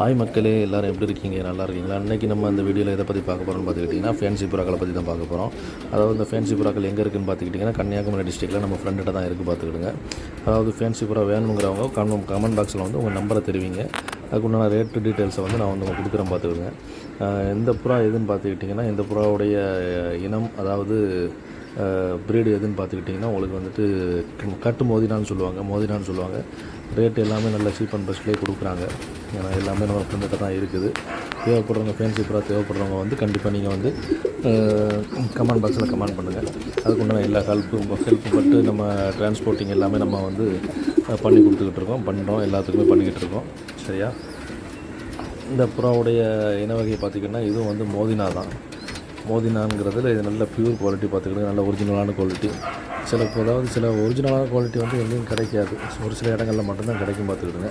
Hi மக்களே எல்லோரும் எப்படி இருக்கீங்க? நல்லா இருக்கீங்களா? இன்றைக்கி நம்ம இந்த வீடியோவில் எதை பற்றி பார்க்க போகிறோம்னு பார்த்துக்கிட்டிங்கன்னா ஃபேன்சி புறாக்களை பற்றி தான் பார்க்க போகிறோம் அதாவது இந்த ஃபேன்சி புறாக்கள் எங்கே இருக்குன்னு பார்த்துக்கிட்டிங்கன்னா கன்னியாகுமரி டிஸ்ட்ரிக்ட்டில் நம்ம ஃப்ரெண்ட்ட தான் இருக்குது பார்த்துக்கிடுங்க. அதாவது ஃபேன்சி புறா வேணுங்கிறவங்க கமெண்ட் கமெண்ட் பாக்ஸில் வந்து உங்கள் நம்பரை தெரிவிங்க. அதுக்குண்டான ரேட்டு டீட்டெயில்ஸை வந்து நான் வந்து உங்களுக்கு கொடுக்குறேன் பார்த்துக்கிடுங்க. எந்த இந்த புறா எதுன்னு பார்த்துக்கிட்டிங்கன்னா இந்த புறாவுடைய இனம் அதாவது ப்ரீடு எதுன்னு பார்த்துக்கிட்டிங்கன்னா உங்களுக்கு வந்துட்டு கட்டு மோதினான்னு சொல்லுவாங்க மோதினான்னு சொல்லுவாங்க. ரேட் எல்லாமே நல்ல சீப் அண்ட் பெஸ்ட்லேயே கொடுக்குறாங்க. ஏன்னா எல்லாமே நம்ம ஃப்ரெண்ட்கிட்ட தான் இருக்குது. தேவைப்படுறவங்க ஃபேன்சி புறா தேவைப்படுறவங்க வந்து கண்டிப்பாக நீங்கள் வந்து கமெண்ட் பாக்ஸில் கமெண்ட் பண்ணுங்கள் அதுக்குண்டான எல்லா ஹெல்ப்பும் ஹெல்ப்பும் பட்டு நம்ம டிரான்ஸ்போர்ட்டிங் எல்லாமே நம்ம வந்து பண்ணி கொடுத்துக்கிட்டு இருக்கோம். பண்ணுறோம் எல்லாத்துக்குமே பண்ணிக்கிட்டு இருக்கோம். சரியா? இந்த புறாவுடைய இன வகையை பார்த்திங்கன்னா இதுவும் வந்து மோதினா தான் மோதினாங்கிறதுல இது நல்ல பியூர் குவாலிட்டி பார்த்துக்கிட்டு நல்ல ஒரிஜினலான குவாலிட்டி சில அதாவது சில ஒரிஜினலான குவாலிட்டி வந்து எங்கேயும் கிடைக்காது. ஒரு சில இடங்களில் மட்டும்தான் கிடைக்கும் பார்த்துக்கிடுங்க.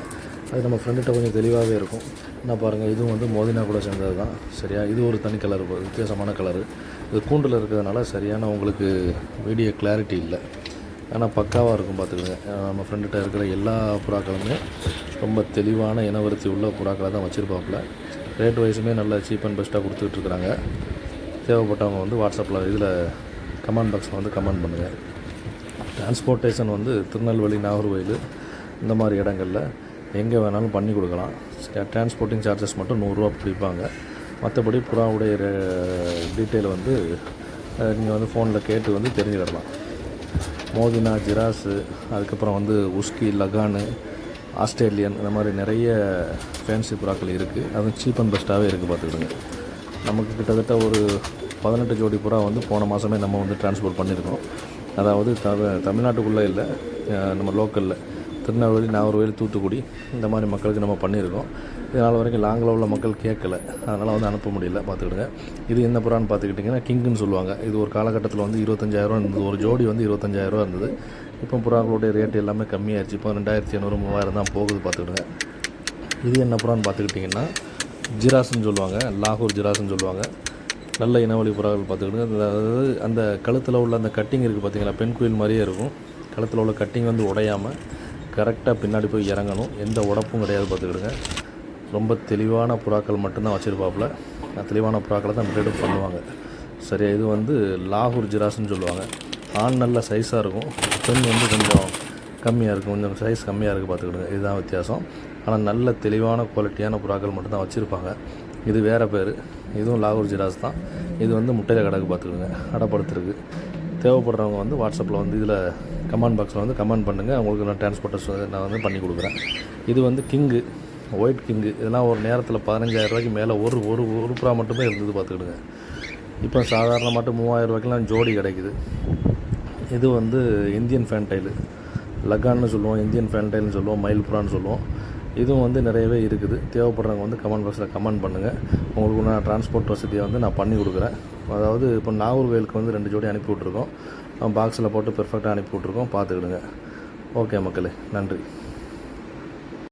அது நம்ம ஃப்ரெண்டுகிட்ட கொஞ்சம் தெளிவாகவே இருக்கும். என்ன பாருங்கள் இதுவும் வந்து மோதினா கூட சேர்ந்தது தான் சரியா? இது ஒரு தனி கலர் வித்தியாசமான கலரு இது கூண்டில் இருக்கிறதுனால சரியான உங்களுக்கு வீடியோ கிளாரிட்டி இல்லை. ஆனால் பக்காவாக இருக்கும் பார்த்துக்கோங்க நம்ம ஃப்ரெண்டுகிட்ட இருக்கிற எல்லா புறாக்களுமே ரொம்ப தெளிவான இனவருத்தி உள்ள புறாக்களை தான் வச்சுருப்பாப்புல. ரேட் வைஸுமே நல்லா சீப் அண்ட் பெஸ்ட்டாக கொடுத்துட்ருக்குறாங்க தேவைப்பட்டவங்க வந்து வாட்ஸ்அப்பில் இதில் கமெண்ட் பாக்ஸில் வந்து கமெண்ட் பண்ணுங்கள் டிரான்ஸ்போர்ட்டேஷன் வந்து திருநெல்வேலி நாகர்கோயில் இந்த மாதிரி இடங்களில் எங்கே வேணாலும் பண்ணி கொடுக்கலாம். டிரான்ஸ்போர்ட்டிங் சார்ஜஸ் மட்டும் நூறுரூவா பிடிப்பாங்க. மற்றபடி புறாவுடைய டீட்டெயில் வந்து நீங்கள் வந்து ஃபோனில் கேட்டு வந்து தெரிஞ்சுக்கிடலாம். மோதினா ஜிராஸு அதுக்கப்புறம் வந்து உஸ்கி லகானு ஆஸ்திரேலியன் இந்த மாதிரி நிறைய ஃபேன்சி புறாக்கள் இருக்குது அதுவும் சீப் அண்ட் பெஸ்ட்டாகவே இருக்குது பார்த்துக்கிடுங்க. நமக்கு கிட்டத்தட்ட ஒரு பதினெட்டு ஜோடி புறா வந்து போன மாதமே நம்ம வந்து டிரான்ஸ்போர்ட் பண்ணியிருக்கோம் அதாவது த தமிழ்நாட்டுக்குள்ளே இல்லை நம்ம லோக்கலில் திருநெல்வேலி நாகர்வேலி தூத்துக்குடி இந்த மாதிரி மக்களுக்கு நம்ம பண்ணியிருக்கோம். இதனால் வரைக்கும் லாங்கில் உள்ள மக்கள் கேட்கல. அதனால் வந்து அனுப்ப முடியல பார்த்துக்கிடுங்க. இது என்ன புறான்னு பார்த்துக்கிட்டிங்கன்னா கிங்குன்னு சொல்லுவாங்க. இது ஒரு காலகட்டத்தில் வந்து இருபத்தஞ்சாயிரம் இருந்தது. ஒரு ஜோடி வந்து இருபத்தஞ்சாயிரம் இருந்தது. இப்போ புறாக்களுடைய ரேட் எல்லாமே கம்மியாயிருச்சு. இப்போ ரெண்டாயிரத்தி ஐநூறு மூவாயிரம் தான் போகுது பார்த்துக்கிடுங்க. இது என்ன புறான்னு பார்த்துக்கிட்டிங்கன்னா ஜிராஸ்ன்னு சொல்லுவாங்க லாகூர் ஜிராஸ்ன்னு சொல்லுவாங்க. நல்ல இனவழி புறாக்கள் பார்த்துக்கிடுங்க அதாவது அந்த கழுத்தில் உள்ள அந்த கட்டிங் இருக்குது பார்த்தீங்களா பெண் குயில் மாதிரியே இருக்கும். கழுத்தில் உள்ள கட்டிங் வந்து உடையாமல் கரெக்டாக பின்னாடி போய் இறங்கணும். எந்த உடப்பும் கிடையாது பார்த்துக்கிடுங்க. ரொம்ப தெளிவான புறாக்கள் மட்டும்தான் வச்சுருப்பாப்புல. தெளிவான புறாக்களை தான் ப்ரீடும் பண்ணுவாங்க. சரியா இது வந்து லாகூர் ஜிராஸ்ன்னு சொல்லுவாங்க. ஆண் நல்ல சைஸாக இருக்கும். பெண் வந்து கொஞ்சம் கம்மியாக இருக்கும் கொஞ்சம் சைஸ் கம்மியாக இருக்குது பார்த்துக்கிடுங்க. இதுதான் வித்தியாசம். ஆனால் நல்ல தெளிவான குவாலிட்டியான புறாக்கள் மட்டும்தான் வச்சுருப்பாங்க. இது வேறு பேர். இதுவும் லாகூர் ஜிராஸ் தான். இது வந்து முட்டையில் கிடக்கு பார்த்துக்கிடுங்க. அடப்படுத்துருக்கு. தேவைப்படுறவங்க வந்து வாட்ஸ்அப்பில் வந்து இதில் கமெண்ட் பாக்ஸில் வந்து கமெண்ட் பண்ணுங்கள் அவங்களுக்கு நான் டிரான்ஸ்போர்ட்டர்ஸ் நான் வந்து பண்ணி கொடுக்குறேன். இது வந்து கிங்கு ஒயிட் கிங்கு. இதெல்லாம் ஒரு நேரத்தில் பதினஞ்சாயிரம் ரூபாய்க்கு மேலே ஒரு ஒரு ஒரு புறா மட்டுமே இருந்தது பார்த்துக்கிடுங்க. இப்போ சாதாரண மட்டும் மூவாயிரம் ரூபாய்க்குலாம் ஜோடி கிடைக்குது. இது வந்து இந்தியன் ஃபேன்டைலு லகான்னு சொல்லுவோம் இந்தியன் ஃபேன்டைல்னு சொல்லுவோம் மயில் புறான்னு சொல்லுவோம். இதுவும் வந்து நிறையவே இருக்குது. தேவைப்படுறவங்க வந்து கமெண்ட் பாக்ஸில் கமெண்ட் பண்ணுங்கள் உங்களுக்கு நான் டிரான்ஸ்போர்ட் வசதியை வந்து நான் பண்ணி கொடுக்குறேன். அதாவது இப்போ நாகூர்வேலுக்கு வந்து ரெண்டு ஜோடி அனுப்பி விட்ருக்கோம் பாக்ஸில் போட்டு பெர்ஃபெக்டாக அனுப்பி விட்ருக்கோம் பார்த்துக்கிடுங்க. ஓகே மக்களே நன்றி.